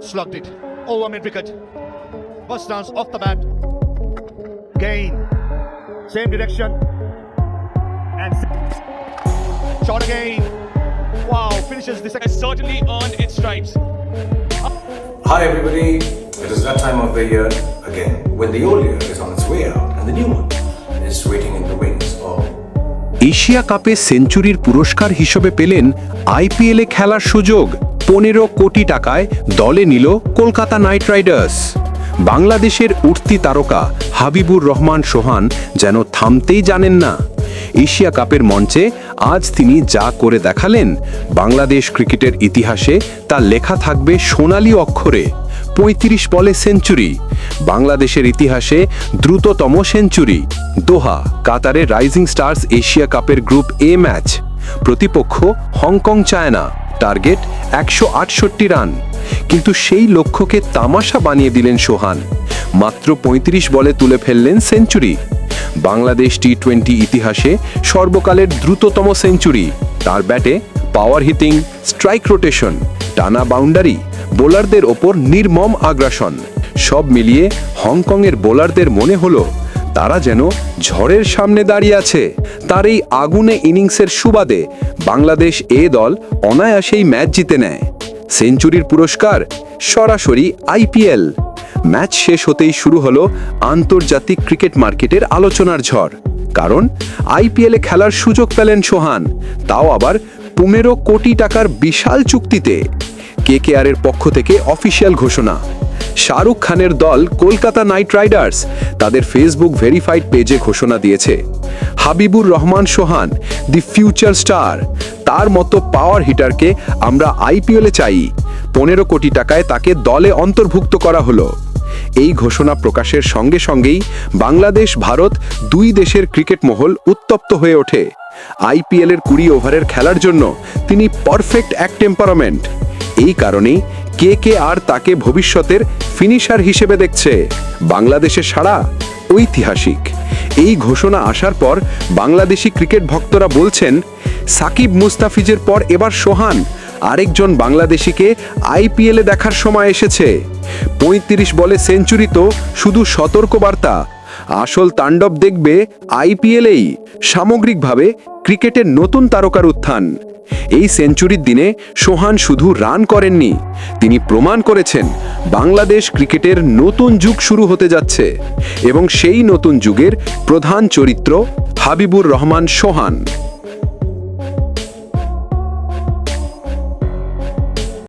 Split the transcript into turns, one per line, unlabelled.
slugged it. Over mid wicket. First dance off the bat. Gain. Same direction. And shot again. Wow, finishes the second.
has certainly earned its stripes.
Hi everybody, it is that time of the year again when the old year is on its way out and the new one is waiting in the wings. Oh,
Asia কাপে সেঞ্চুরির পুরস্কার হিসেবে পেলেন আইপিএলে খেলার সুযোগ পনেরো কোটি টাকায় দলে নিল কলকাতা নাইট রাইডার্স। বাংলাদেশের উঠতি তারকা হাবিবুর রহমান সোহান যেন থামতেই জানেন না। এশিয়া কাপের মঞ্চে আজ তিনি যা করে দেখালেন, বাংলাদেশ ক্রিকেটের ইতিহাসে তা লেখা থাকবে সোনালী অক্ষরে। পঁয়ত্রিশ বলে সেঞ্চুরি, বাংলাদেশের ইতিহাসে দ্রুততম সেঞ্চুরি। দোহা কাতারে রাইজিং স্টার্স এশিয়া কাপের গ্রুপ এ ম্যাচ। প্রতিপক্ষ হংকং, চায়না। টার্গেট একশো আটষট্টি রান। কিন্তু সেই লক্ষ্যকে তামাশা বানিয়ে দিলেন সোহান। মাত্র ৩৫ বলে তুলে ফেললেন সেঞ্চুরি। বাংলাদেশ টি টোয়েন্টি ইতিহাসে সর্বকালের দ্রুততম সেঞ্চুরি। তার ব্যাটে পাওয়ার হিটিং স্ট্রাইক রোটেশন টানা বাউন্ডারি বোলারদের ওপর নির্মম আগ্রাসন। সব মিলিয়ে হংকংয়ের বোলারদের মনে হলো তারা যেন ঝড়ের সামনে দাঁড়িয়ে আছে। তার এই আগুনে ইনিংসের সুবাদে বাংলাদেশ এ দল অনায়াসেই ম্যাচ জিতে নেয়। সেঞ্চুরির পুরস্কার সরাসরি আইপিএল। ম্যাচ শেষ হতেই শুরু হলো আন্তর্জাতিক ক্রিকেট মার্কেটের আলোচনার ঝড়। কারণ আইপিএলে খেলার সুযোগ পেলেন সোহান। তাও আবার পনেরো কোটি টাকার বিশাল চুক্তিতে। কেকেআর এর পক্ষ থেকে অফিসিয়াল ঘোষণা। শাহরুখ খানের দল কলকাতা নাইট রাইডার্স তাদের ফেসবুক ভেরিফাইড পেজে ঘোষণা দিয়েছে। Habibur Rahman Sohan, the future star, তার মতো পাওয়ার হিটারকে আমরা আইপিএলে চাই। পনেরো কোটি টাকায় তাকে দলে অন্তর্ভুক্ত করা হলো। এই ঘোষণা প্রকাশের সঙ্গে সঙ্গেই বাংলাদেশ, ভারত দুই দেশের ক্রিকেট মহল উত্তপ্ত হয়ে ওঠে। আইপিএলের কুড়ি ওভারের খেলার জন্য তিনি পারফেক্ট এক টেম্পারামেন্ট। এই কারণেই কে কে আর তাকে ভবিষ্যতের ফিনিশার হিসেবে দেখছে? বাংলাদেশে সারা ঐতিহাসিক। এই ঘোষণা আসার পর বাংলাদেশি ক্রিকেট ভক্তরা বলছেন, সাকিব মুস্তাফিজের পর এবার সোহান, আরেকজন বাংলাদেশিকে আইপিএলে দেখার সময় এসেছে। পঁয়ত্রিশ বলে সেঞ্চুরি তো শুধু সতর্কবার্তা আসল তাণ্ডব দেখবে আইপিএলেই। সামগ্রিকভাবে ক্রিকেটের নতুন তারকার উত্থান। এই সেঞ্চুরির দিনে সোহান শুধু রান করেননি, তিনি প্রমাণ করেছেন বাংলাদেশ ক্রিকেটের নতুন যুগ শুরু হতে যাচ্ছে এবং সেই নতুন যুগের প্রধান চরিত্র হাবিবুর রহমান সোহান।